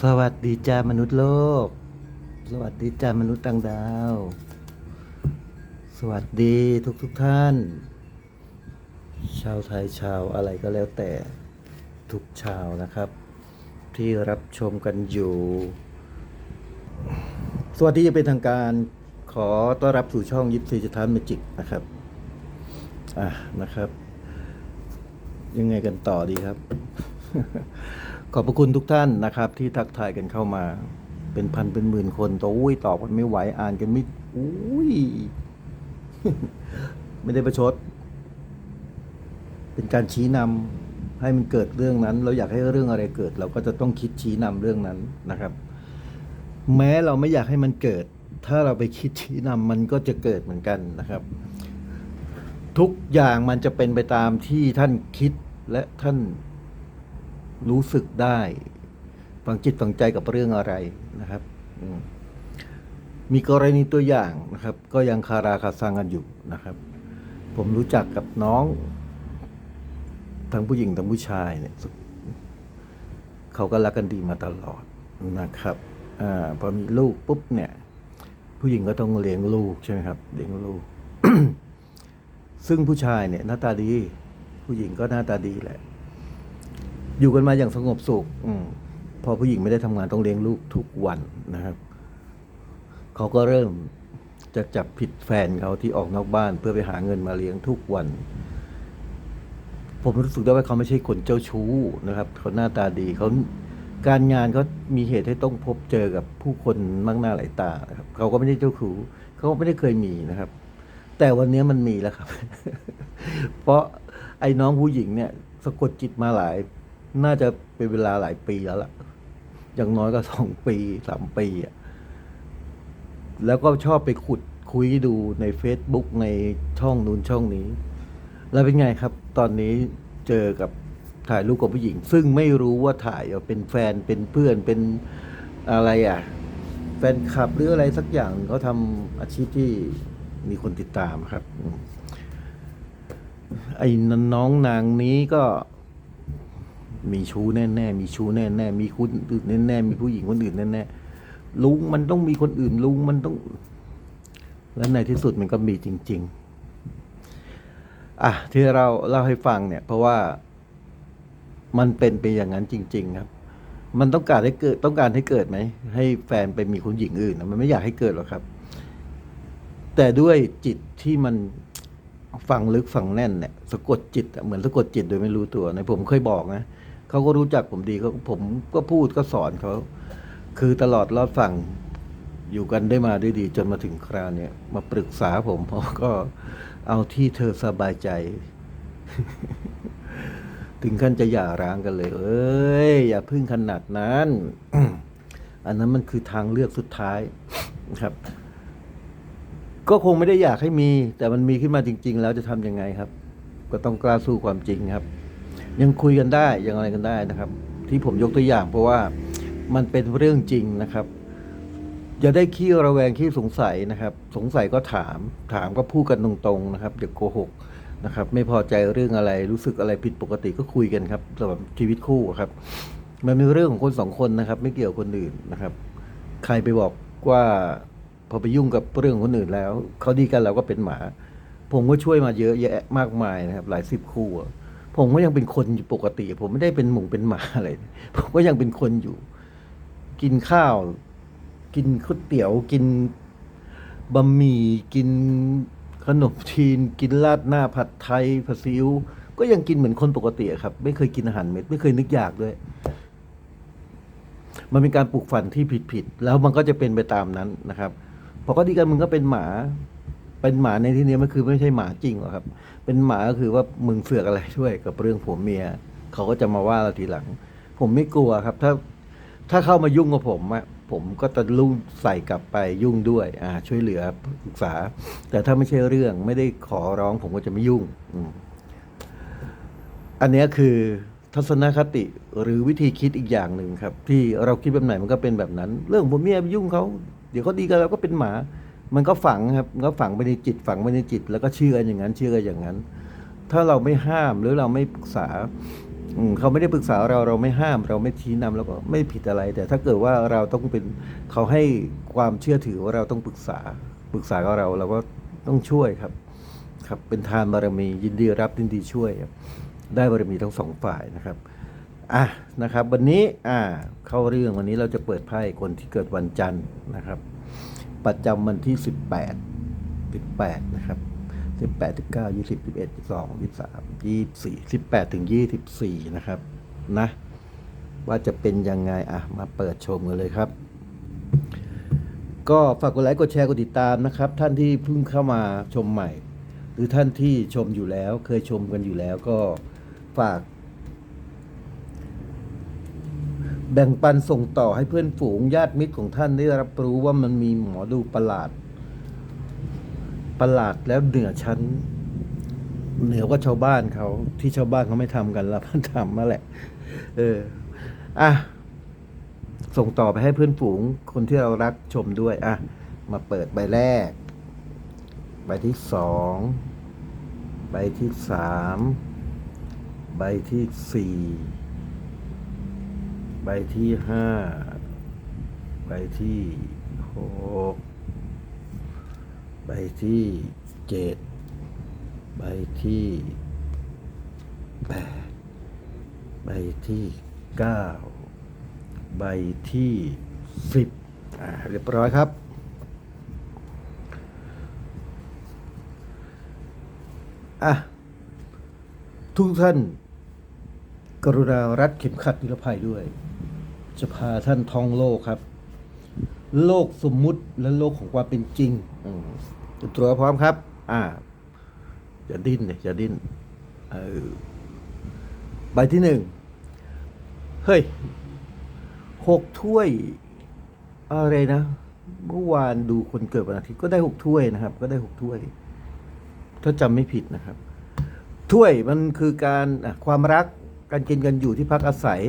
สวัสดีจ้ามนุษย์โลก สวัสดีจ้ามนุษย์ต่างดาว สวัสดีทุกทุกท่าน ชาวไทยชาวอะไรก็แล้วแต่ทุกชาวนะครับ ที่รับชมกันอยู่ สวัสดีจะเป็นทางการขอต้อนรับสู่ช่องยิปซีจทานเมจิกนะครับ อะนะครับ ยังไงกันต่อดีครับ ขอบพระคุณทุกท่านนะครับ ที่ทักทายกันเข้ามา เป็นพันเป็นหมื่นคนตัวอุ้ยตอบกันไม่ไหวอ่านกันไม่อุ้ยไม่ได้ประชด เป็นการชี้นำให้มันเกิดเรื่องนั้น เราอยากให้เรื่องอะไรเกิด เราก็จะต้องคิดชี้นำเรื่องนั้นนะครับ แม้เราไม่อยากให้มันเกิด ถ้าเราไปคิดชี้นำมันก็จะเกิดเหมือนกันนะครับ ทุกอย่างมันจะเป็นไปตามที่ท่านคิดและท่าน รู้สึกได้ฝังจิตฝังใจกับเรื่องอะไรนะครับมีกรณีตัวอย่างนะครับ ก็ยังคาราคาซังกันอยู่นะครับ ผมรู้จักกับน้องทั้งผู้หญิงทั้งผู้ชายเนี่ยเขาก็รักกันดีมาตลอดนะครับอพอมีลูกปุ๊บเนี่ย ผู้หญิงก็ต้องเลี้ยงลูกใช่ไหมครับเลี้ยงลูก ซึ่งผู้ชายเนี่ยหน้าตาดี ผู้หญิงก็หน้าตาดีแหละ อยู่กันมาอย่างสงบสุขอพอผู้หญิงไม่ได้ทำงานต้องเลี้ยงลูกทุกวันนะครับเขาก็เริ่มจะจับผิดแฟนเขาที่ออกนอกบ้าน เพื่อไปหาเงินมาเลี้ยงทุกวัน ผมรู้สึกได้ว่าเขาไม่ใช่คนเจ้าชู้นะครับเขาหน้าตาดีเขาการงานเขามีเหตุให้ต้องพบเจอกับผู้คนมากหน้าหลายตาครับเขาก็ไม่ได้เจ้าชู้เขาก็ไม่ได้เคยมีนะครับ แต่วันนี้มันมีแล้วครับ เพราะไอ้น้องผู้หญิงเนี่ยสะกดจิตมาหลาย น่าจะเป็นเวลาหลายปีแล้วล่ะ อย่างน้อยก็สองปีสามปีอะแล้วก็ชอบไปขุดคุยดูใน Facebook ในช่องนู้นช่องนี้ แล้วเป็นไงครับ ตอนนี้เจอกับถ่ายรูปกับผู้หญิง ซึ่งไม่รู้ว่าถ่ายเป็นแฟนเป็นเพื่อนเป็นอะไรอะ แฟนคลับหรืออะไรสักอย่างเขาทำอาชีพที่มีคนติดตามครับ ไอ้น้องนางนี้ก็ มีชู้แน่ๆมีชู้แน่ๆมีคนอื่นแน่ๆมีผู้หญิงคนอื่นแน่ๆลุงมันต้องมีคนอื่นลุงมันต้อง แล้วในที่สุดมันก็มีจริง ๆ อะที่เราเล่าให้ฟังเนี่ย เพราะว่ามันเป็นไปอย่างนั้นจริง ๆ ครับ มันต้องการให้เกิดต้องการให้เกิดไหมให้แฟนไปมีคนหญิงอื่นนะมันไม่อยากให้เกิดหรอกครับ แต่ด้วยจิตที่มันฝังลึกฝังแน่นเนี่ยสะกดจิตเหมือนสะกดจิตโดยไม่รู้ตัวในผมเคยบอกนะ เขาก็รู้จักผมดีเขาผมก็พูดก็สอนเขา คือตลอดรอดฝั่งอยู่กันได้มาได้ดี จนมาถึงคราวเนี่ยมาปรึกษาผมผมก็เอาที่เธอสบายใจ ถึงขั้นจะหย่าร้างกันเลย เอ้ย อย่าพึ่งขนาดนั้น อันนั้นมันคือทางเลือกสุดท้ายนะครับ ก็คงไม่ได้อยากให้มี แต่มันมีขึ้นมาจริง ๆ แล้วจะทำยังไงครับ ก็ต้องกล้าสู้ความจริงครับ ยังคุยกันได้ยังอะไรกันได้นะครับ ที่ผมยกตัวอย่างเพราะว่ามันเป็นเรื่องจริงนะครับอย่าได้ขี้ระแวงขี้สงสัยนะครับ สงสัยก็ถาม ถามก็พูดกันตรงๆนะครับอย่าโกหกนะครับ ไม่พอใจเรื่องอะไรรู้สึกอะไรผิดปกติก็คุยกันครับสำหรับชีวิตคู่ครับ มันเป็นเรื่องของคนสองคนนะครับ ไม่เกี่ยวคนอื่นนะครับ ใครไปบอกว่าพอไปยุ่งกับเรื่องคนอื่นแล้วเขาดีกันเราก็เป็นหมา ผมก็ช่วยมาเยอะแยะมากมายนะครับ หลายสิบคู่อะ ผมก็ยังเป็นคนอยู่ปกติ ผมไม่ได้เป็นหมูเป็นหมาอะไร ผมก็ยังเป็นคนอยู่ กินข้าว กินข้าวเตี๋ยว กินบะหมี่กินขนมจีน กินราดหน้าผัดไทยผัดซีอิ๊วก็ยังกินเหมือนคนปกติครับ ไม่เคยกินอาหารเม็ด ไม่เคยนึกอยากด้วย มันเป็นการปลูกฝันที่ผิดๆแล้วมันก็จะเป็นไปตามนั้นนะครับพอก็ดีกันมึงก็เป็นหมา เป็นหมาในที่นี้มันคือไม่ใช่หมาจริงหรอกครับ เป็นหมาก็คือว่ามึงเสือกอะไรด้วยกับเรื่องผัวเมีย เขาก็จะมาว่าเราทีหลัง ผมไม่กลัวครับ ถ้าถ้าเข้ามายุ่งกับผมอะผมก็จะลุ่งใส่กลับไปยุ่งด้วยอ่าช่วยเหลือปรึกษา แต่ถ้าไม่ใช่เรื่องไม่ได้ขอร้องผมก็จะไม่ยุ่งอันนี้คือทัศนคติหรือวิธีคิดอีกอย่างหนึ่งครับ ที่เราคิดแบบไหนมันก็เป็นแบบนั้น เรื่องผมเมียไปยุ่งเขาเดี๋ยวเขาดีกันเราก็เป็นหมา มันก็ฝังครับก็ฝังไปในจิตฝังไปในจิต แล้วก็เชื่ออย่างนั้นเชื่ออย่างนั้น ถ้าเราไม่ห้ามหรือเราไม่ปรึกษาอืเขาไม่ได้ปรึกษาเราเราไม่ห้าม เราไม่ชี้นำแล้วก็ไม่ผิดอะไร แต่ถ้าเกิดว่าเราต้องเป็นเขาให้ความเชื่อถือว่าเราต้องปรึกษาปรึกษากับเราเราก็ต้องช่วยครับ ครับเป็นทานบารมียินดีรับยินดีช่วยครับได้บารมีทั้งสองฝ่ายนะครับอะนะครับ วันนี้อ่าเข้าเรื่องวันนี้เราจะเปิดไพ่คนที่เกิดวันจันทร์นะครับ ประจำวันที่ 18 18 นะครับ 18ถึง9 20 21 22 23 24 18ถึง24 นะครับ นะ ว่าจะเป็นยังไง อะ มาเปิดชมกันเลยครับ ก็ฝากกดไลค์ กดแชร์ กดติดตามนะครับ ท่านที่เพิ่งเข้ามาชมใหม่ หรือท่านที่ชมอยู่แล้ว เคยชมกันอยู่แล้วก็ฝาก แบ่งปันส่งต่อให้เพื่อนฝูงญาติมิตรของท่านได้รับรู้ว่ามันมีหมอดูประหลาด ประหลาดแล้วเหนือชั้น เหนือกว่าชาวบ้านเขาที่ชาวบ้านเขาไม่ทำกันแล้วมันทำมาแหละ เอออะส่งต่อไปให้เพื่อนฝูงคนที่เรารักชมด้วย อะ มาเปิดใบแรก ใบที่สองใบที่สามใบที่สี่ ใบที่ห้าใบที่หกใบที่เจ็ดใบที่แปดใบที่เก้าใบที่สิบอ่าเรียบร้อยครับ อะ ทุกท่าน กรุณารัดเข็มขัดนิรภัยด้วย จะพาท่านท่องโลกครับ โลกสมมุติและโลกของความเป็นจริงอืมเตรียมตัวพร้อมครับ อ่า อย่าดิ้นเลยอย่าดิ้นเออใบที่หนึ่ง เฮ้ยหกถ้วย อะไรนะ เมื่อวานดูคนเกิดวันอาทิตย์ก็ได้หกถ้วยนะครับ ก็ได้หกถ้วย ถ้าจำไม่ผิดนะครับ ถ้วยมันคือการอะความรักการกินกันอยู่ที่พักอาศัย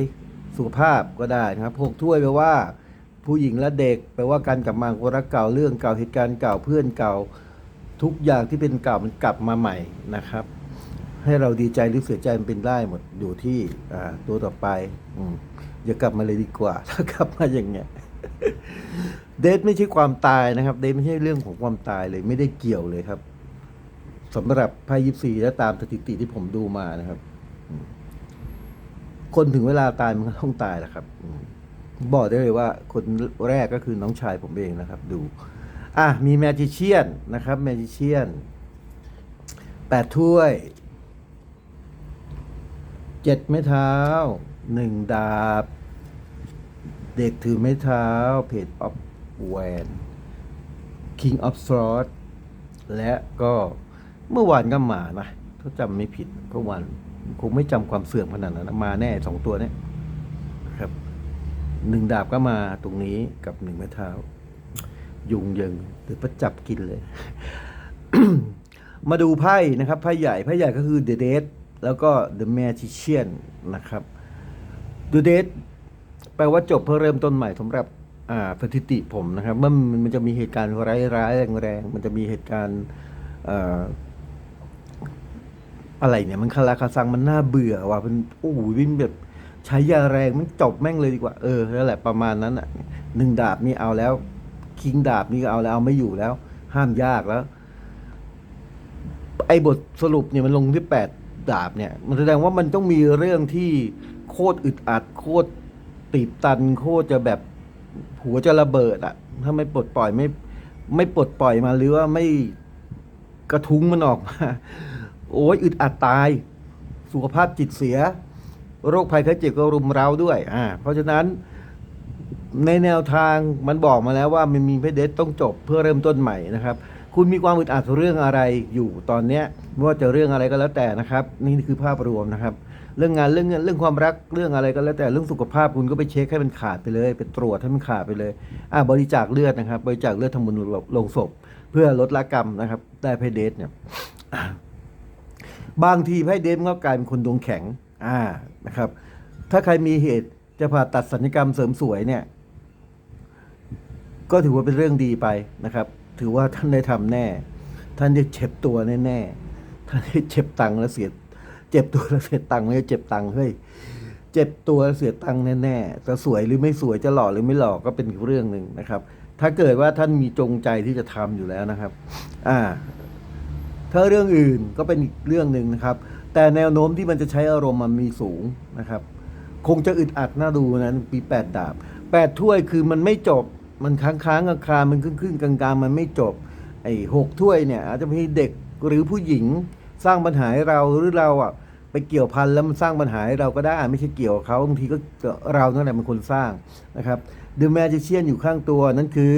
สุขภาพก็ได้นะครับหกถ้วยแปลว่า ผู้หญิงและเด็กแปลว่าการกลับมาของรักเก่าเรื่องเก่าเหตุการณ์เก่าเพื่อนเก่า ทุกอย่างที่เป็นเก่ามันกลับมาใหม่นะครับ ให้เราดีใจหรือเสียใจมันเป็นได้หมดอยู่ที่ตัวต่อไปออย่ากลับมาเลยดีกว่า ถ้ากลับมาอย่างเงี้ยเดทไม่ใช่ความตายนะครับ เดทไม่ใช่เรื่องของความตายเลย ไม่ได้เกี่ยวเลยครับสำหรับไพ่ยิปซีและตามสถิติที่ผมดูมานะครับ คนถึงเวลาตายมันก็ต้องตายแหละครับบอกได้เลยว่าคนแรกก็คือน้องชายผมเองนะครับ ดู อะมีแมจิเชียนนะครับแมจิเชียนแปดถ้วยเจ็ดไม้เท้าหนึ่งดาบ เด็กถือไม้เท้าเพจออฟแวน King of s w o r d และก็เมื่อวานก็มานะถ้าจำไม่ผิดเมื่อวาน คงไม่จำความเสื่อมขนาดนั้นนะมาแน่สองตัวเนี้นะครับหนึ่งดาบก็มาตรงนี้กับหนึ่งไม้เท้า ยุงยิงหรือประจับกินเลย มาดูไพ่นะครับ ไพ่ใหญ่ไพ่ใหญ่ก็คือ The Dead แล้วก็ The Magician นะครับ The Dead แปลว่าจบเพื่อเริ่มต้นใหม่สำหรับอ่าสถิติผมนะครับ มันมันจะมีเหตุการณ์ร้ายแรงแรงๆมันจะมีเหตุการณ์ อะไรเนี่ยมันคาราคาซังมันน่าเบื่อว่ะมันโอ้โหวิ่งแบบใช้ยาแรงมันจบแม่งเลยดีกว่าเออนั่นแหละประมาณนั้นอะหนึ่งดาบนี่เอาแล้ว คิงดาบนี่ก็เอาแล้วเอาไม่อยู่แล้ว ห้ามยากแล้ว ไอ้บทสรุปเนี่ยมันลงที่แปดดาบเนี่ย มันแสดงว่ามันต้องมีเรื่องที่โคตรอึดอัดโคตรตีบตันโคตรจะแบบหัวจะระเบิดอะถ้าไม่ปลดปล่อยไม่ ไม่ปลดปล่อยมาหรือว่าไม่กระทุ้งมันออกมา โอ้ยอึดอัดตาย สุขภาพจิตเสีย โรคภัยไข้เจ็บก็รุมเร้าด้วยอ่าเพราะฉะนั้นในแนวทางมันบอกมาแล้วว่ามันมีเพเดทต้องจบเพื่อเริ่มต้นใหม่นะครับ คุณมีความอึดอัดเรื่องอะไรอยู่ตอนเนี้ยไม่ว่าจะเรื่องอะไรก็แล้วแต่นะครับ นี่คือภาพรวมนะครับ เรื่องงานเรื่องเงินเรื่องความรักเรื่องอะไรก็แล้วแต่เรื่องสุขภาพคุณก็ไปเช็คให้มันขาดไปเลยไปตรวจให้มันขาดไปเลยอ่าบริจาคเลือดนะครับ บริจาคเลือดทำบุญลงศพ เพื่อลดละกรรมนะครับ ได้เพเดทเนี่ย บางทีไพ่เดฟก็กลายเป็นคนดวงแข็งอ่านะครับ ถ้าใครมีเหตุจะผ่าตัดสัญญกรรมเสริมสวยเนี่ย ก็ถือว่าเป็นเรื่องดีไปนะครับ ถือว่าท่านได้ทำแน่ ท่านได้เจ็บตัวแน่ๆท่านได้เจ็บตังค์และเสียเจ็บตัวแล้วเสียตังค์ไม่ใช่เจ็บตังค์เฮ้ยเจ็บตัวแล้วเสียตังค์แน่ๆจะสวยหรือไม่สวยจะหล่อหรือไม่หล่อก็เป็นเรื่องหนึ่งนะครับ ถ้าเกิดว่าท่านมีจงใจที่จะทำอยู่แล้วนะครับ อ่า ถ้าเรื่องอื่นก็เป็นอีกเรื่องหนึ่งนะครับ แต่แนวโน้มที่มันจะใช้อารมณ์มันมีสูงนะครับ คงจะอึดอัดน่าดูนะปีแปดดาบแปดถ้วยคือมันไม่จบมันค้างค้างคามันครึ่งครึ่งๆกลางๆมันไม่จบไอ้หกถ้วยเนี่ย อาจจะมีเด็กหรือผู้หญิงสร้างปัญหาให้เราหรือเราอะไปเกี่ยวพันแล้วมันสร้างปัญหาให้เราก็ได้ไม่ใช่เกี่ยวเขาบางทีก็เรานั่นแหละเป็นคนสร้างนะครับเดอะแมจิเชียนอยู่ข้างตัวนั่นคือ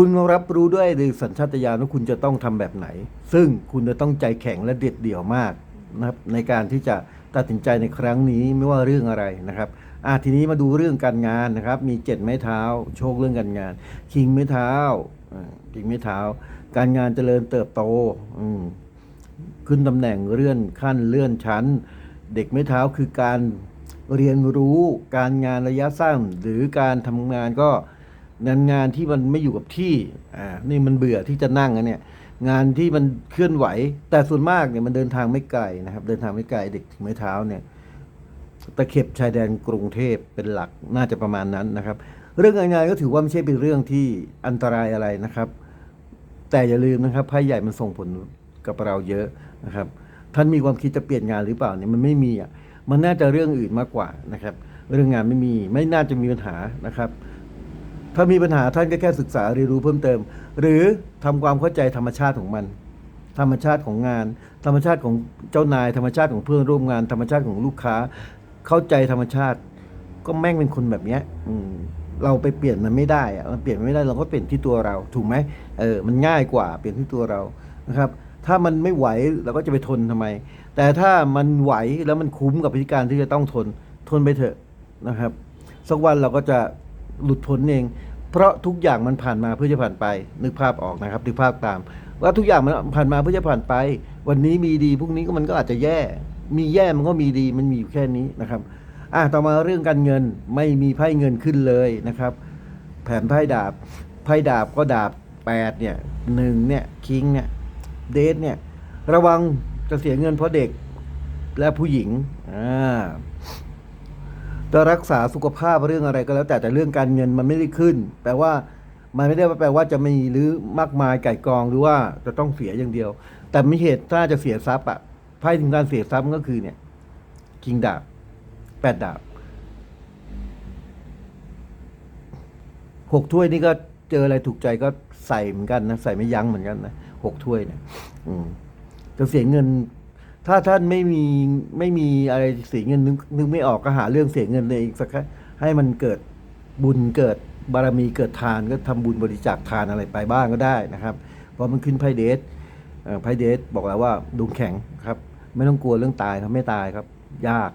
คุณรับรู้ด้วยดยสัญชาตญาณว่าคุณจะต้องทำแบบไหน ซึ่งคุณจะต้องใจแข็งและเด็ดเดี่ยวมากนะครับในการที่จะตัดสินใจในครั้งนี้ไม่ว่าเรื่องอะไรนะครับอะทีนี้มาดูเรื่องการงานนะครับ มีเจ็ดไม้เท้า โชคเรื่องการงาน คิงไม้เท้าคิงไม้เท้า การงานเจริญเติบโตขึ้นตำแหน่งเลื่อนขั้นเลื่อนชั้น เด็กไม้เท้าคือการเรียนรู้การงานระยะสั้นหรือการทำงานก็ งานงานที่มันไม่อยู่กับที่อ่านี่มันเบื่อที่จะนั่งอะเนี่ย งานที่มันเคลื่อนไหว แต่ส่วนมากเนี่ยมันเดินทางไม่ไกลนะครับ เดินทางไม่ไกลเด็กถึงไม้เท้าเนี่ยตะเข็บชายแดนกรุงเทพเป็นหลักน่าจะประมาณนั้นนะครับ เรื่องการงานก็ถือว่าไม่ใช่เป็นเรื่องที่อันตรายอะไรนะครับ แต่อย่าลืมนะครับไพ่ใหญ่มันส่งผลกับเราเยอะนะครับ ท่านมีความคิดจะเปลี่ยนงานหรือเปล่าเนี่ยมันไม่มีอะมันน่าจะเรื่องอื่นมากกว่านะครับ เรื่องงานไม่มีไม่น่าจะมีปัญหานะครับ ถ้ามีปัญหาท่านก็แค่ศึกษาเรียนรู้เพิ่มเติม หรือทำความเข้าใจธรรมชาติของมัน ธรรมชาติของงาน ธรรมชาติของเจ้านาย ธรรมชาติของเพื่อนร่วมงาน ธรรมชาติของลูกค้า เข้าใจธรรมชาติ ก็แม่งเป็นคนแบบเนี้ยอืมเราไปเปลี่ยนมันไม่ได้อะมันเปลี่ยนไม่ได้เราก็เปลี่ยนที่ตัวเรา ถูกไหมเออ มันง่ายกว่าเปลี่ยนที่ตัวเรานะครับ ถ้ามันไม่ไหวเราก็จะไปทนทำไม แต่ถ้ามันไหวแล้วมันคุ้มกับพฤติการที่จะต้องทน ทนไปเถอะนะครับ สักวันเราก็จะหลุดพ้นเอง เพราะทุกอย่างมันผ่านมาเพื่อจะผ่านไป นึกภาพออกนะครับนึกภาพตาม ว่าทุกอย่างมันผ่านมาเพื่อจะผ่านไป วันนี้มีดีพรุ่งนี้ก็มันก็อาจจะแย่ มีแย่มันก็มีดีมันมีอยู่แค่นี้นะครับอะต่อมาเรื่องการเงินไม่มีไพ่เงินขึ้นเลยนะครับ แผนไพ่ดาบไพ่ดาบก็ดาบแปดเนี่ยหนึ่งเนี่ยคิงเนี่ยเดทเนี่ยระวังจะเสียเงินเพราะเด็กและผู้หญิงอ่า จะรักษาสุขภาพเรื่องอะไรก็แล้ว แต่แต่เรื่องการเงินมันไม่ได้ขึ้น แปลว่ามันไม่ได้แปลว่าจะมีหรือมากมายไก่กองหรือว่าจะต้องเสียอย่างเดียว แต่มีเหตุถ้าจะเสียทรัพย์อะไพ่ถึงการเสียทรัพย์ก็คือเนี่ยคิงดาบแปดดาบหกถ้วยนี่ก็เจออะไรถูกใจก็ใส่เหมือนกันนะใส่ไม่ยั้งเหมือนกันนะหกถ้วยเนี่ยจะเสียเงิน ถ้าท่านไม่มีไม่มีอะไรเสียเงินนึกนึกไม่ออกก็หาเรื่องเสียเงินเองสักให้มันเกิดบุญเกิดบารมีเกิดทานก็ทำบุญบริจาคทานอะไรไปบ้างก็ได้นะครับ เพราะมันขึ้นไพ่เดทไพ่เดทบอกแล้วว่าดวงแข็งครับ ไม่ต้องกลัวเรื่องตายครับไม่ตายครับ ยาก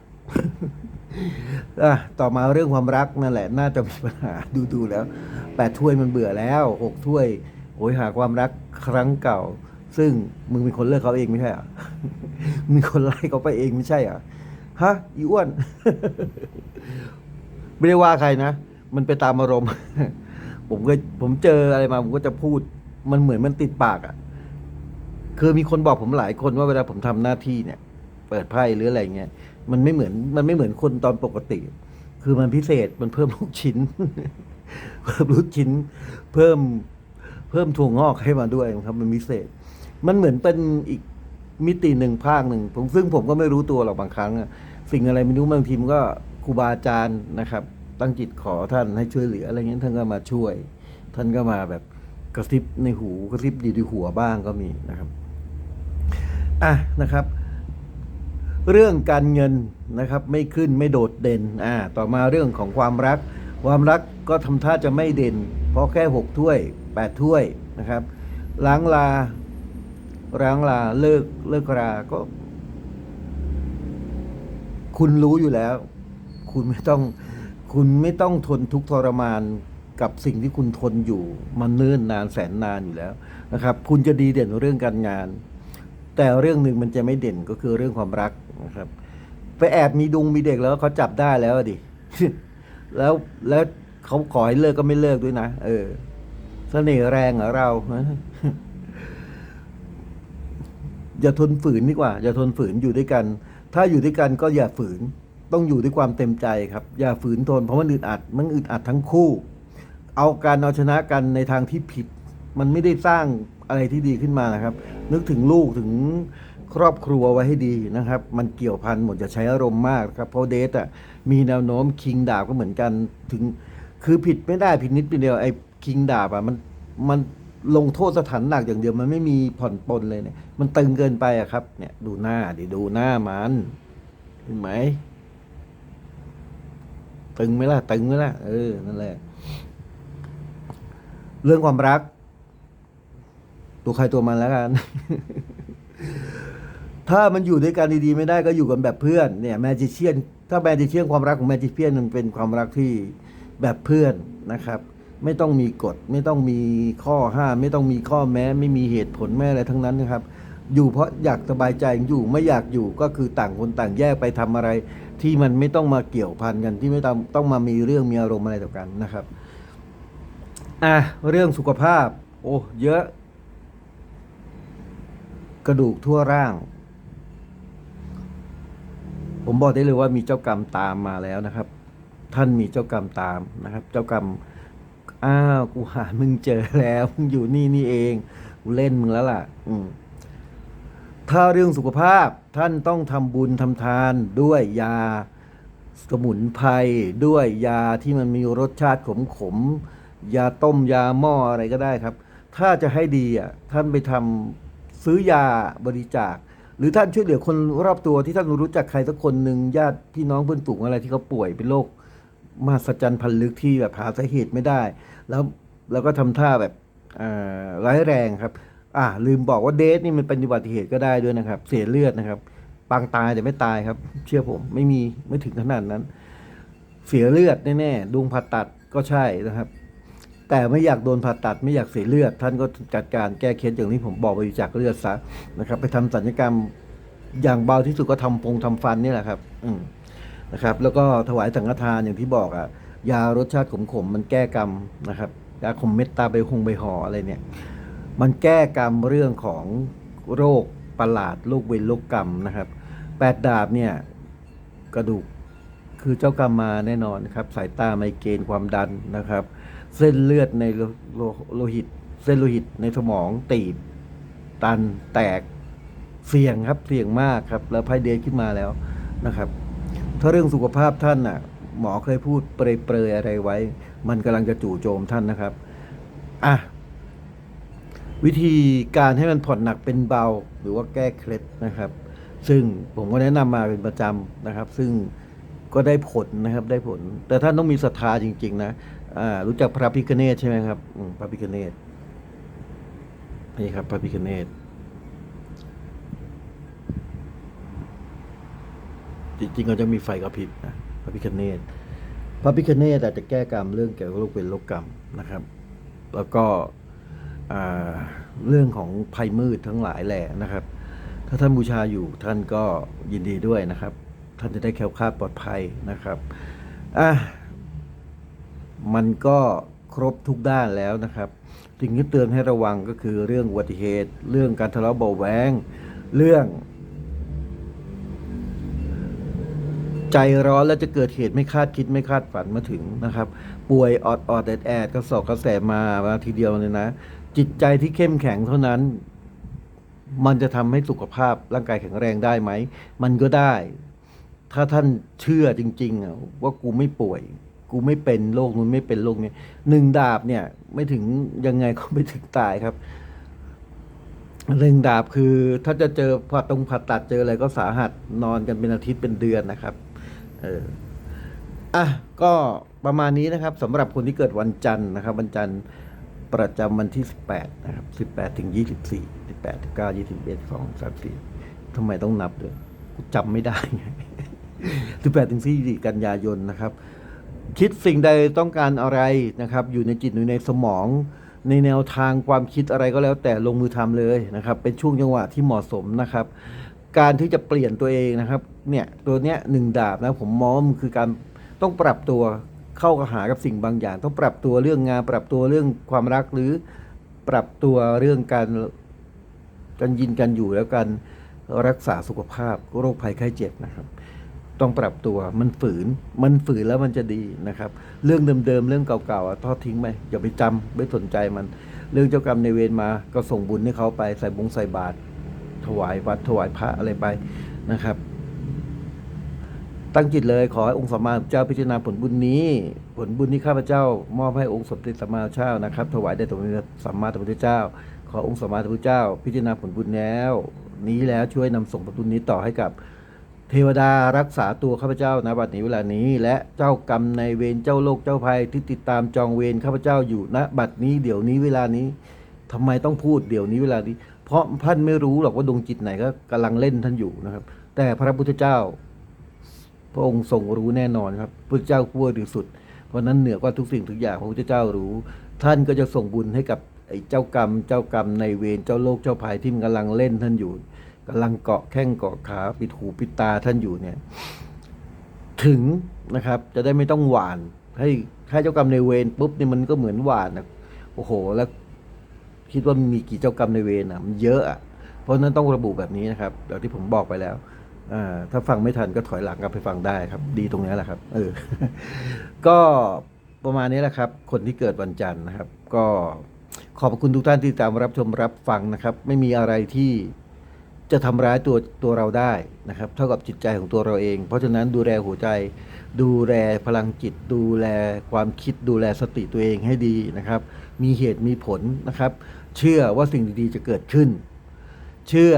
ต่อมาเรื่องความรักนั่นแหละ น่าจะมีปัญหาดูดูแล้วแปดถ้วยมันเบื่อแล้วหกถ้วยโอยหาความรักครั้งเก่า ซึ่งมึงเป็นคนเลิกเขาเองไม่ใช่เหรอมีคนไล่เขาไปเองไม่ใช่เหรอฮะอีอ้วน ไม่ได้ว่าใครนะ มันไปตามอารมณ์ ผมก็ผมเจออะไรมา ผมก็จะพูด มันเหมือนมันติดปากอะ่ะ คือมีคนบอกผมหลายคนว่าเวลาผมทำหน้าที่เนี่ย เปิดไพ่หรืออะไรเงี้ย มันไม่เหมือน มันไม่เหมือนคนตอนปกติ คือมันพิเศษ มันเพิ่มลูกชิ้น เพิ่มลูกชิ้น เพิ่ม เพิ่มถั่วงอกให้มาด้วยครับ มันพิเศษ มันเหมือนเป็นอีกมิติหนึ่งภาคหนึ่งผมซึ่งผมก็ไม่รู้ตัวหรอกบางครั้งอะสิ่งอะไรไม่รู้บางทีมันก็ครูบาอาจารย์นะครับ ตั้งจิตขอท่านให้ช่วยเหลืออะไรเงี้ยท่านก็มาช่วย ท่านก็มาแบบกระซิบในหูกระซิบอยู่ที่หัวบ้างก็มีนะครับอะนะครับ เรื่องการเงินนะครับ ไม่ขึ้นไม่โดดเด่นอ่าต่อมาเรื่องของความรัก ความรักก็ทำท่าจะไม่เด่น เพราะแค่หกถ้วยแปดถ้วยนะครับ ล้างลา ร้างลาเลิกเลิกราก็ คุณรู้อยู่แล้ว คุณไม่ต้อง คุณไม่ต้องทนทุกทรมานกับสิ่งที่คุณทนอยู่มันเนิ่นนานแสนนานอยู่แล้วนะครับ คุณจะดีเด่นเรื่องการงาน แต่เรื่องหนึ่งมันจะไม่เด่นก็คือเรื่องความรักนะครับ ไปแอบมีดุงมีเด็กแล้วเขาจับได้แล้วดิแล้วแล้วเขาขอให้เลิกก็ไม่เลิกด้วยนะเออเสน่ห์แรงเหรอเรา อย่าทนฝืนดีกว่า อย่าทนฝืนอยู่ด้วยกัน ถ้าอยู่ด้วยกันก็อย่าฝืน ต้องอยู่ด้วยความเต็มใจครับ อย่าฝืนทน เพราะมันอึดอัด มันอึดอัดทั้งคู่ เอาการเอาชนะกันในทางที่ผิด มันไม่ได้สร้างอะไรที่ดีขึ้นมานะครับ นึกถึงลูกถึงครอบครัวไว้ให้ดีนะครับ มันเกี่ยวพันหมดจะใช้อารมณ์มากครับ เพราะเดทอะมีแนวโน้มคิงดาบก็เหมือนกันถึง คือผิดไม่ได้ผิดนิดเดียวไอ้คิงดาบอะมันมัน ลงโทษสถานหนักอย่างเดียวมันไม่มีผ่อนปลนเลยเนี่ย มันตึงเกินไปอะครับ เนี่ยดูหน้าดิดูหน้ามันเห็นไหมตึงไหมล่ะตึงไหมล่ะเออนั่นแหละ เรื่องความรัก ตัวใครตัวมันแล้วกัน ถ้ามันอยู่ด้วยกันดีๆไม่ได้ก็อยู่กันแบบเพื่อนเนี่ยแมจิเชียน ถ้าแมจิเชียนความรักของแมจิเชียนมันเป็นความรักที่แบบเพื่อนนะครับ ไม่ต้องมีกฎ ไม่ต้องมีข้อห้ามไม่ต้องมีข้อแม้ ไม่มีเหตุผลแม่อะไรทั้งนั้นนะครับ อยู่เพราะอยากสบายใจอยู่ไม่อยากอยู่ก็คือต่างคนต่างแยกไปทำอะไร ที่มันไม่ต้องมาเกี่ยวพันกันที่ไม่ต้องต้องมามีเรื่องมีอารมณ์อะไรต่อกันนะครับอะเรื่องสุขภาพ โอ้เยอะ กระดูกทั่วร่าง ผมบอกได้เลยว่ามีเจ้ากรรมตามมาแล้วนะครับ ท่านมีเจ้ากรรมตามนะครับ เจ้ากรรม อ้าวกูหามึงเจอแล้วมึงอยู่นี่นี่เองกูเล่นมึงแล้วล่ะ อืมถ้าเรื่องสุขภาพท่านต้องทำบุญทำทานด้วยยาสมุนไพรด้วยยาที่มันมีรสชาติขมขมๆยาต้มยาหม้ออะไรก็ได้ครับ ถ้าจะให้ดีอะท่านไปทำซื้อยาบริจาค หรือท่านช่วยเหลือคนรอบตัวที่ท่านรู้จักใครสักคนหนึ่งญาติพี่น้องเพื่อนฝูงอะไรที่เขาป่วยเป็นโรค มหัศจรรย์พันลึกที่แบบหาสาเหตุไม่ได้ แล้วแล้วก็ทำท่าแบบร้ายแรงครับ อ่า ลืมบอกว่าเดทนี่มันเป็นอุบัติเหตุก็ได้ด้วยนะครับ เสียเลือดนะครับปางตายแต่ไม่ตายครับ เชื่อผมไม่มีไม่ถึงขนาดนั้น เสียเลือดแน่ๆดวงผ่าตัดก็ใช่นะครับ แต่ไม่อยากโดนผ่าตัดไม่อยากเสียเลือด ท่านก็จัดการแก้เคสอย่างที่ผมบอกบริจาคเลือดซะนะครับ ไปทำศัลยกรรมอย่างเบาที่สุดก็ทำพงทำฟันนี่แหละครับ อืม นะครับแล้วก็ถวายสังฆทานอย่างที่บอกอะยารสชาติขมๆมมันแก้กรรมนะครับยาขมเม็ดตาใบหงใบห่ออะไรเนี่ยมันแก้กรรมเรื่องของโรคประหลาดโรคเวรโรคกรรมนะครับแปดดาบเนี่ยกระดูกคือเจ้ากรรมมาแน่นอนครับสายตาไมเกรนความดันนะครับ เส้นเลือดในโลหิต เส้นโลหิตในสมองตีบ ตันแตกเสี่ยงครับเสี่ยงมากครับ แล้วไพ่เดทขึ้นมาแล้วนะครับ ถ้าเรื่องสุขภาพท่านน่ะ หมอเคยพูดเปรยๆอะไรไว้ มันกำลังจะจู่โจมท่านนะครับอะวิธีการให้มันผ่อนหนักเป็นเบาหรือว่าแก้เคล็ดนะครับ ซึ่งผมก็แนะนำมาเป็นประจำนะครับ ซึ่งก็ได้ผลนะครับได้ผล แต่ท่านต้องมีศรัทธาจริง ๆ นะรู้จักพระพิคเนตใช่ไหมครับพระพิคเนตนี่ครับพระพิคเนต จริงๆก็จะมีไฟกระพริบนะพระพิคเนตพระพิคเนตอาจจะแก้กรรมเรื่องเกี่ยวกับโรคเป็นโรคกรรมนะครับ แล้วก็เรื่องของภัยมืดทั้งหลายแหล่นะครับ ถ้าท่านบูชาอยู่ท่านก็ยินดีด้วยนะครับ ท่านจะได้แคล้วคลาดปลอดภัยนะครับอะมันก็ครบทุกด้านแล้วนะครับสิ่งที่เตือนให้ระวังก็คือเรื่องอุบัติเหตุ เรื่องการทะเลาะเบาแวงเรื่อง ใจร้อนแล้วจะเกิดเหตุไม่คาดคิดไม่คาดฝันมาถึงนะครับ ป่วยออดออดแอดแอดกระสอบกระแสมามาทีเดียวเลยนะ จิตใจที่เข้มแข็งเท่านั้น มันจะทำให้สุขภาพร่างกายแข็งแรงได้ไหม มันก็ได้ ถ้าท่านเชื่อจริงๆว่ากูไม่ป่วย กูไม่เป็นโรคนู้นไม่เป็นโรคนี้หนึ่งดาบเนี่ยไม่ถึงยังไงก็ไม่ถึงตายครับเรื่องดาบคือถ้าจะเจอผ่าตรงผ่าตัดเจออะไรก็สาหัสนอนกันเป็นอาทิตย์เป็นเดือนนะครับ เอออะก็ประมาณนี้นะครับสำหรับคนที่เกิดวันจันทร์นะครับ วันจันทร์ประจำวันที่ 18 นะครับ 18 ถึง 24 18 19 21 2 3 4ทำไมต้องนับด้วยกูจำไม่ได้ไง18 ถึง24กันยายนนะครับ คิดสิ่งใดต้องการอะไรนะครับ อยู่ในจิตอยู่ในสมองในแนวทางความคิดอะไรก็แล้วแต่ลงมือทำเลยนะครับ เป็นช่วงจังหวะที่เหมาะสมนะครับ การที่จะเปลี่ยนตัวเองนะครับ เนี่ยตัวเนี้ยหนึ่งดาบนะผมมองว่ามันคือการต้องปรับตัวเข้ากับหากับสิ่งบางอย่าง ต้องปรับตัวเรื่องงาน ปรับตัวเรื่องความรักหรือปรับตัวเรื่องการการยินกันอยู่แล้วกันรักษาสุขภาพโรคภัยไข้เจ็บนะครับ ต้องปรับตัวมันฝืน มันฝืนแล้วมันจะดีนะครับ เรื่องเดิมๆเรื่องเก่าๆอะทอดทิ้งไปอย่าไปจำไม่สนใจมัน เรื่องเจ้ากรรมในายเวรมาก็ส่งบุญให้เขาไปใส่บงใส่บาตร ถวายวัดถวายพระอะไรไปนะครับ ตั้งจิตเลยขอให้องค์สัมมาเจ้าพิจารณาผลบุญนี้ ผลบุญที่ข้าพเจ้ามอบให้องค์สมเด็จสัมมาเจ้านะครับ ถวายแด่สมเด็จสัมมาสัมพุทธเจ้า ขอองค์สัมมาสัมพุทธเจ้า พิจารณาผลบุญแล้ว นี้แล้วช่วยนำส่งผลบุญนี้ต่อให้กับเทวดารักษาตัวข้าพเจ้าณบัดนี้เวลานี้ และเจ้ากรรมในเวรเจ้าโลกเจ้าภัยที่ติดตามจองเวรข้าพเจ้าอยู่ณบัดนี้เดี๋ยวนี้เวลานี้ทำไมต้องพูดเดี๋ยวนี้เวลานี้ เพราะท่านไม่รู้หรอกว่าดวงจิตไหนก็กำลังเล่นท่านอยู่นะครับ แต่พระพุทธเจ้า พระองค์ทรงรู้แน่นอนครับพระเจ้าผู้บริสุทธิ์เพราะนั้นเหนือกว่าทุกสิ่งทุกอย่างพระพุทธเจ้ารู้ ท่านก็จะส่งบุญให้กับไอ้เจ้ากรรม เจ้ากรรมในเวรเจ้าโลกเจ้าภัยที่มันกำลังเล่นท่านอยู่กำลังเกาะแข้งเกาะขาปิดหูปิดตาท่านอยู่เนี่ย ถึงนะครับ จะได้ไม่ต้องหวานให้ให้เจ้ากรรมในเวรปุ๊บเนี่ยมันก็เหมือนหวานนะโอ้โห แล้ว คิดว่ามีกี่เจ้ากรรมในเวรอะมันเยอะอะเพราะฉะนั้นต้องระบุแบบนี้นะครับเดี๋ยวที่ผมบอกไปแล้วอถ้าฟังไม่ทันก็ถอยหลังกลับไปฟังได้ครับ ดีตรงนี้แหละครับ เออ ก็ประมาณนี้แหละครับ คนที่เกิดวันจันทร์นะครับ ก็ขอบคุณทุกท่านที่ติดตามรับชมรับฟังนะครับ ไม่มีอะไรที่จะทำร้ายตัวตัวเราได้นะครับ เท่ากับจิตใจของตัวเราเอง เพราะฉะนั้นดูแลหัวใจ ดูแลพลังจิต ดูแลความคิดดูแลสติตัวเองให้ดีนะครับ มีเหตุมีผลนะครับ เชื่อว่าสิ่งดีๆจะเกิดขึ้น เชื่อ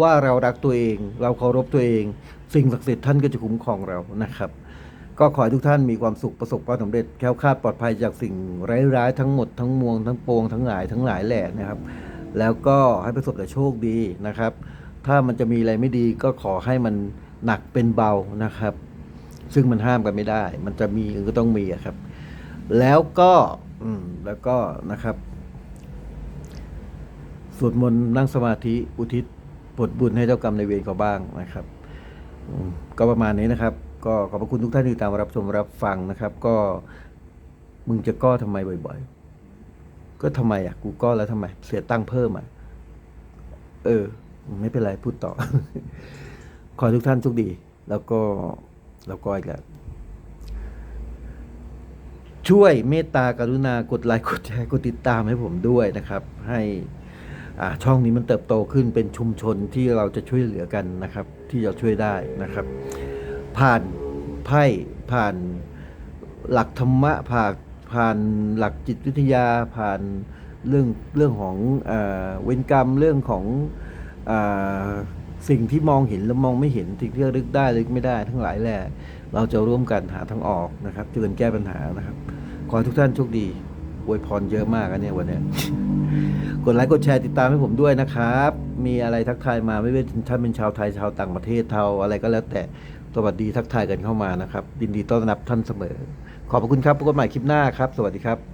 ว่าเรารักตัวเอง เราเคารพตัวเอง สิ่งศักดิ์สิทธิ์ท่านก็จะคุ้มครองเรานะครับ ก็ขอให้ทุกท่านมีความสุขประสบความสำเร็จแคล้วคลาดปลอดภัยจากสิ่งร้ายๆทั้งหมดทั้งมวลทั้งปวงทั้งหลายทั้งหลายแหล่นะครับ แล้วก็ให้ประสบแต่โชคดีนะครับ ถ้ามันจะมีอะไรไม่ดีก็ขอให้มันหนักเป็นเบานะครับ ซึ่งมันห้ามกันไม่ได้ มันจะมีก็ต้องมีครับ แล้วก็อืมแล้วก็นะครับ สวดมนต์นั่งสมาธิอุทิศผลบุญให้เจ้ากรรมในเวรเขาบ้างนะครับก็ประมาณนี้นะครับ ก็ขอบพระคุณทุกท่านที่ตามรับชมรับฟังนะครับ ก็มึงจะก้อทำไมบ่อย ๆ ก็ทำไมอะ กูก้อแล้วทำไม เสียตั้งเพิ่มอะ เออ ไม่เป็นไรพูดต่อ ขอทุกท่านโชคดี แล้วก็แล้วก็อีกแล้วช่วยเมตตากรุณากดไลค์กดแชร์กดติดตามให้ผมด้วยนะครับ ให้ ช่องนี้มันเติบโตขึ้นเป็นชุมชนที่เราจะช่วยเหลือกันนะครับ ที่จะช่วยได้นะครับ ผ่านไพ่ผ่านหลักธรรมะผ่านผ่านหลักจิตวิทยาผ่านเรื่องเรื่องของเอเวรกรรมเรื่องของอสิ่งที่มองเห็นแล้วมองไม่เห็นสิ่งที่ระลึกได้ระลึกไม่ได้ ทั้งหลายแหละเราจะร่วมกันหาทางออกนะครับช่วยกันแก้ปัญหานะครับ ขอทุกท่านโชคดี อวยพรเยอะมากอันนี้วันนี้กดไลค์กดแชร์ติดตามให้ผมด้วยนะครับ มีอะไรทักทายมาไม่ว่าท่านเป็นชาวไทยชาวต่างประเทศเทาอะไรก็แล้วแต่สวัสดีทักทายกันเข้ามานะครับยินดีต้อนรับท่านเสมอ ขอบพระคุณครับพบกันใหม่คลิปหน้าครับ สวัสดีครับ